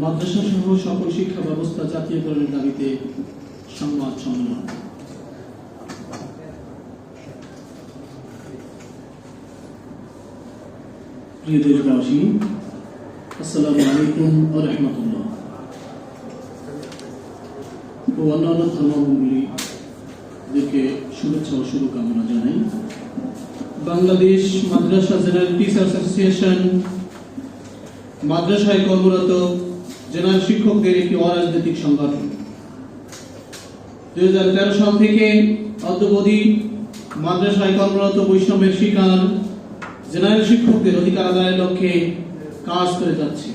মাদ্রাসা সহ সকল শিক্ষা ব্যবস্থা জাতীয়করণের দাবিতে সংবাদ সম্মেলন। প্রিয় দেশবাসী, আসসালামু আলাইকুম ও রহমতুল্লাহ। ও অন্যান্য শুভেচ্ছা ও শুভকামনা জানাই। Bangladesh Madrasa general teachers association মাদ্রাসায় কর্মরত জেনারেল শিক্ষকদের একটি অরাজনৈতিক সংগঠন। দুই সাল থেকে অদ্যবধি মাদ্রাসায় কর্মরত বৈষম্যের শিকার জেনারেল শিক্ষকদের অধিকার আদায়ের লক্ষ্যে কাজ করে যাচ্ছে।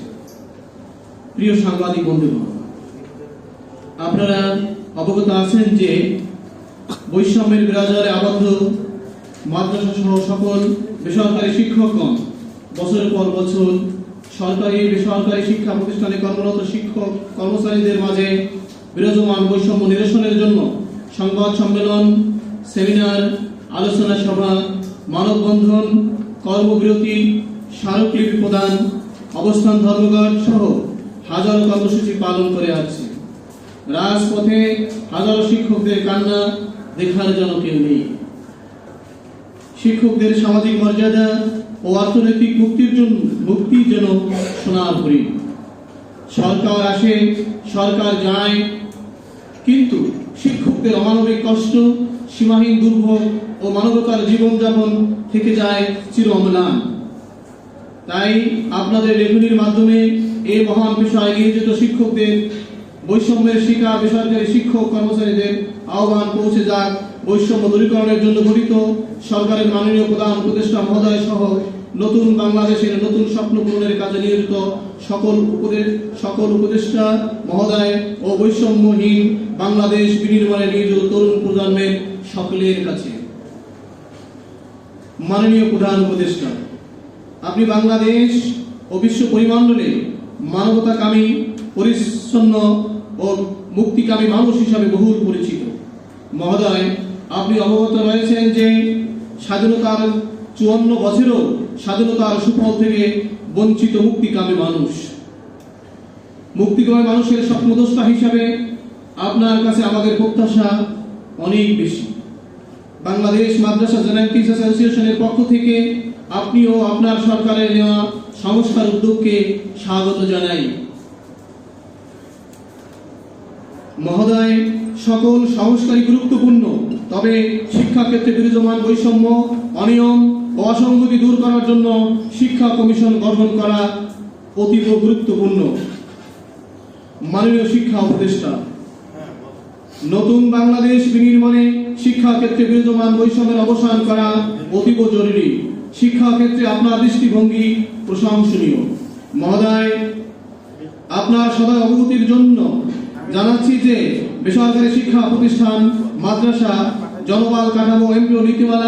প্রিয় সাংবাদিক বন্ধুগণ, আপনারা অবগত আছেন যে বৈষম্যের বিরাজরে আবদ্ধ মাদ্রাসা সহ সকল বেসরকারি শিক্ষকগণ বছরের পর বছর সরকারি বেসরকারি শিক্ষা প্রতিষ্ঠানে কর্মরত শিক্ষক কর্মচারীদের মাঝে বিরাজমান বৈষম্য নিরসনের জন্য সংবাদ সম্মেলন, সেমিনার, আলোচনা সভা, মানববন্ধন, কর্মবিরতি, স্মারকলিপি প্রদান, অবস্থান ধর্মঘট সহ হাজারো কর্মসূচি পালন করে আসছে। রাজপথে হাজারো শিক্ষকদের কান্না দেখার জন্য কেউ নেই। শিক্ষকদের সামাজিক মর্যাদা ও অর্থনৈতিক মুক্তির জন্য মুক্তির জন্য সোনার হরিণ। সরকার আসে, সরকার যায়, কিন্তু শিক্ষকদের অমানবিক কষ্ট, সীমাহীন দুর্ভোগ ও মানবতার জীবনযাপন থেকে যায় চির অম্লান তাই আপনাদের লেখনির মাধ্যমে এই মহান বিষয়ে নিয়োজিত শিক্ষকদের বৈষম্যের শিকার বেসরকারি শিক্ষক কর্মচারীদের আহ্বান পৌঁছে যাক। বৈষম্য দূরীকরণের জন্য গঠিত সরকারের মাননীয় প্রধান উপদেষ্টা মহোদয় সহ নতুন বাংলাদেশের নতুন স্বপ্ন পূরণের কাজে নিয়োজিত সকল উপদেশ সকল উপদেষ্টা মহোদয় ও বৈষম্যহীন বাংলাদেশ বিনির্মাণে নিয়োজিত তরুণ প্রজন্মের সকলের কাছে। মাননীয় প্রধান উপদেষ্টা, আপনি বাংলাদেশ ও বিশ্ব পরিমণ্ডলে মানবতাকামী, পরিচ্ছন্ন ও মুক্তিকামী মানুষ হিসাবে বহুল পরিচিত। মহোদয়, আপনি অবগত রয়েছেন যে স্বাধীনতার চুয়ান্ন বছরেও স্বাধীনতার সুফল থেকে বঞ্চিত মুক্তিকামী মানুষ। মুক্তিকামী মানুষের স্বপ্নদোষ্টা হিসাবে আপনার কাছে আমাদের প্রত্যাশা অনেক বেশি। বাংলাদেশ মাদ্রাসা জেনারেল টিচার্স অ্যাসোসিয়েশনের পক্ষ থেকে আপনিও আপনার সরকারের নেওয়া সংস্কার উদ্যোগকে স্বাগত জানাই। মহোদয়, সকল সংস্কারই গুরুত্বপূর্ণ, তবে শিক্ষাক্ষেত্রে বিরাজমান বৈষম্য, অনিয়ম ও অসঙ্গতি দূর করার জন্য শিক্ষা কমিশন গঠন করা অতীব গুরুত্বপূর্ণ। মাননীয় শিক্ষা উপদেষ্টা, নতুন বাংলাদেশ বিনির্মাণে শিক্ষা ক্ষেত্রে বিরাজমান বৈষম্যের অবসান করা অতীব জরুরি। শিক্ষা ক্ষেত্রে আপনার দৃষ্টিভঙ্গি প্রশংসনীয়। মহোদয়, আপনার সদয় অবগতির জন্য জানাচ্ছি যে বেসরকারি শিক্ষা প্রতিষ্ঠান মাদ্রাসা জনবল কাঠামো এমপিও নীতিমালা